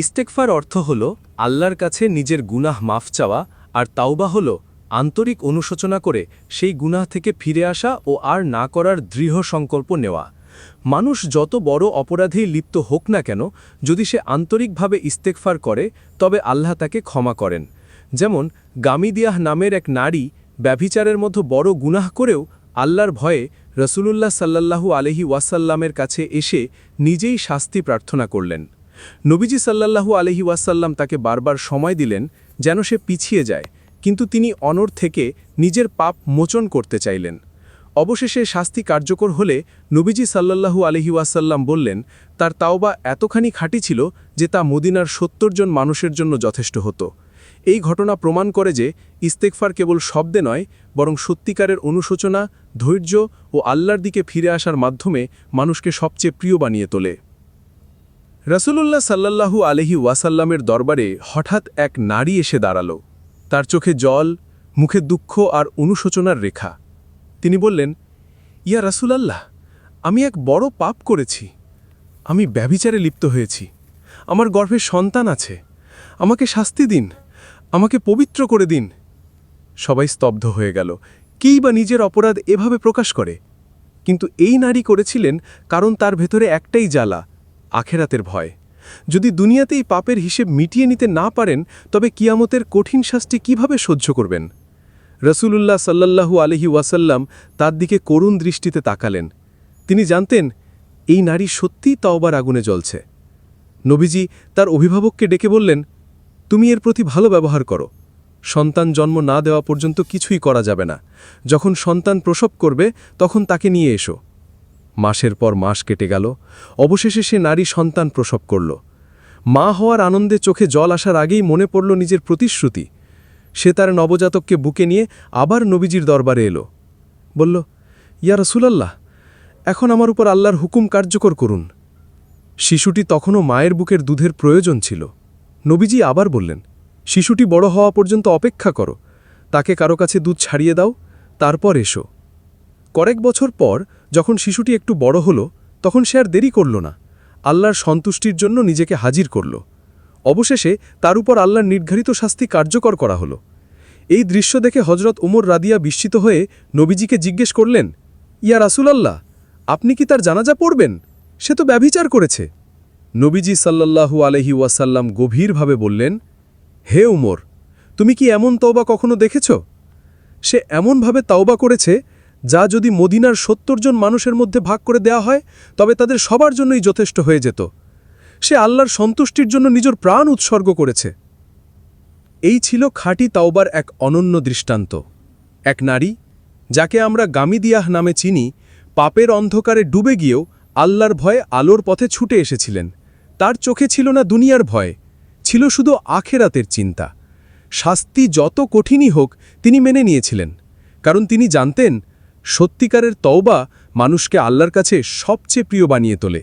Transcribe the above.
ইস্তেকফার অর্থ হল আল্লাহর কাছে নিজের গুনাহ মাফ চাওয়া আর তাওবা হল আন্তরিক অনুশোচনা করে সেই গুনাহ থেকে ফিরে আসা ও আর না করার দৃঢ় সংকল্প নেওয়া। মানুষ যত বড় অপরাধেই লিপ্ত হোক না কেন, যদি সে আন্তরিকভাবে ইস্তেকফার করে, তবে আল্লাহ তাকে ক্ষমা করেন। যেমন গামিদিয়াহ নামের এক নারী ব্যভিচারের মতো বড় গুনাহ করেও আল্লাহর ভয়ে রসুলুল্লাহ সাল্লাল্লাহু আলহি ওয়াসাল্লামের কাছে এসে নিজেই শাস্তি প্রার্থনা করলেন। নবীজি সাল্লাল্লাহু আলহি ওয়াসাল্লাম তাকে বারবার সময় দিলেন যেন সে পিছিয়ে যায়, কিন্তু তিনি অনর থেকে নিজের পাপ মোচন করতে চাইলেন। অবশেষে শাস্তি কার্যকর হলে নবীজি সাল্লাল্লাহু আলহি ওয়াসাল্লাম বললেন, তার তাওবা এতখানি খাঁটি ছিল যে তা মদিনার সত্তর জন মানুষের জন্য যথেষ্ট হতো। এই ঘটনা প্রমাণ করে যে ইস্তেকফার কেবল শব্দে নয়, বরং সত্যিকারের অনুশোচনা, ধৈর্য ও আল্লাহর দিকে ফিরে আসার মাধ্যমে মানুষকে সবচেয়ে প্রিয় বানিয়ে তোলে। রসুলুল্লাহ সাল্লাল্লাহু আলহি ওয়াসাল্লামের দরবারে হঠাৎ এক নারী এসে দাঁড়াল। তার চোখে জল, মুখে দুঃখ আর অনুশোচনার রেখা। তিনি বললেন, ইয়া রাসূলাল্লাহ, আমি এক বড় পাপ করেছি। আমি ব্যভিচারে লিপ্ত হয়েছি। আমার গর্ভে সন্তান আছে। আমাকে শাস্তি দিন। আমাকে পবিত্র করে দিন। সবাই স্তব্ধ হয়ে গেল। কেই বা নিজের অপরাধ এভাবে প্রকাশ করে? কিন্তু এই নারী করেছিলেন কারণ তার ভেতরে একটাই জ্বালা আখেরাতের ভয়। যদি দুনিয়াতেই পাপের হিসেব মিটিয়ে নিতে না পারেন, তবে কিয়ামতের কঠিন শাস্তি কীভাবে সহ্য করবেন? রসুলুল্লাহ সাল্লাল্লাহু আলহি ওয়াসাল্লাম তার দিকে করুণ দৃষ্টিতে তাকালেন। তিনি জানতেন, এই নারী সত্যিই তাওবার আগুনে জ্বলছে। নবীজি তার অভিভাবককে ডেকে বললেন, তুমি এর প্রতি ভালো ব্যবহার করো। সন্তান জন্ম না দেওয়া পর্যন্ত কিছুই করা যাবে না। যখন সন্তান প্রসব করবে, তখন তাকে নিয়ে এসো। মাসের পর মাস কেটে গেল। অবশেষে সে নারী সন্তান প্রসব করল। মা হওয়ার আনন্দে চোখে জল আসার আগেই মনে পড়ল নিজের প্রতিশ্রুতি। সে তার নবজাতককে বুকে নিয়ে আবার নবীজির দরবারে এলো। বলল, ইয়া রসুলাল্লাহ, এখন আমার উপর আল্লাহর হুকুম কার্যকর করুন। শিশুটি তখনও মায়ের বুকের দুধের প্রয়োজন ছিল। নবীজি আবার বললেন, শিশুটি বড় হওয়া পর্যন্ত অপেক্ষা করো। তাকে কারও কাছে দুধ ছাড়িয়ে দাও, তারপর এসো। কয়েক বছর পর যখন শিশুটি একটু বড় হলো, তখন সে আর দেরি করল না। আল্লাহর সন্তুষ্টির জন্য নিজেকে হাজির করল। অবশেষে তার উপর আল্লাহর নির্ধারিত শাস্তি কার্যকর করা হলো। এই দৃশ্য দেখে হজরত উমর রাদিয়া বিস্মিত হয়ে নবীজিকে জিজ্ঞেস করলেন, ইয়া রাসুলাল্লাহ, আপনি কি তার জানাজা পড়বেন? সে তো ব্যভিচার করেছে। নবীজি সাল্লাল্লাহু আলহি ওয়াসাল্লাম গভীরভাবে বললেন, হে উমর, তুমি কি এমন তওবা কখনো দেখেছ? সে এমনভাবে তাওবা করেছে যা যদি মদিনার সত্তর জন মানুষের মধ্যে ভাগ করে দেয়া হয়, তবে তাদের সবার জন্যই যথেষ্ট হয়ে যেত। সে আল্লাহর সন্তুষ্টির জন্য নিজের প্রাণ উৎসর্গ করেছে। এই ছিল খাঁটি তাওবার এক অনন্য দৃষ্টান্ত। এক নারী, যাকে আমরা গামিদিয়াহ নামে চিনি, পাপের অন্ধকারে ডুবে গিয়েও আল্লাহর ভয়ে আলোর পথে ছুটে এসেছিলেন। তার চোখে ছিল না দুনিয়ার ভয়, ছিল শুধু আখেরাতের চিন্তা। শাস্তি যত কঠিনই হোক, তিনি মেনে নিয়েছিলেন। কারণ তিনি জানতেন সত্যিকারের তওবা মানুষকে আল্লাহর কাছে সবচেয়ে প্রিয় বানিয়ে তোলে।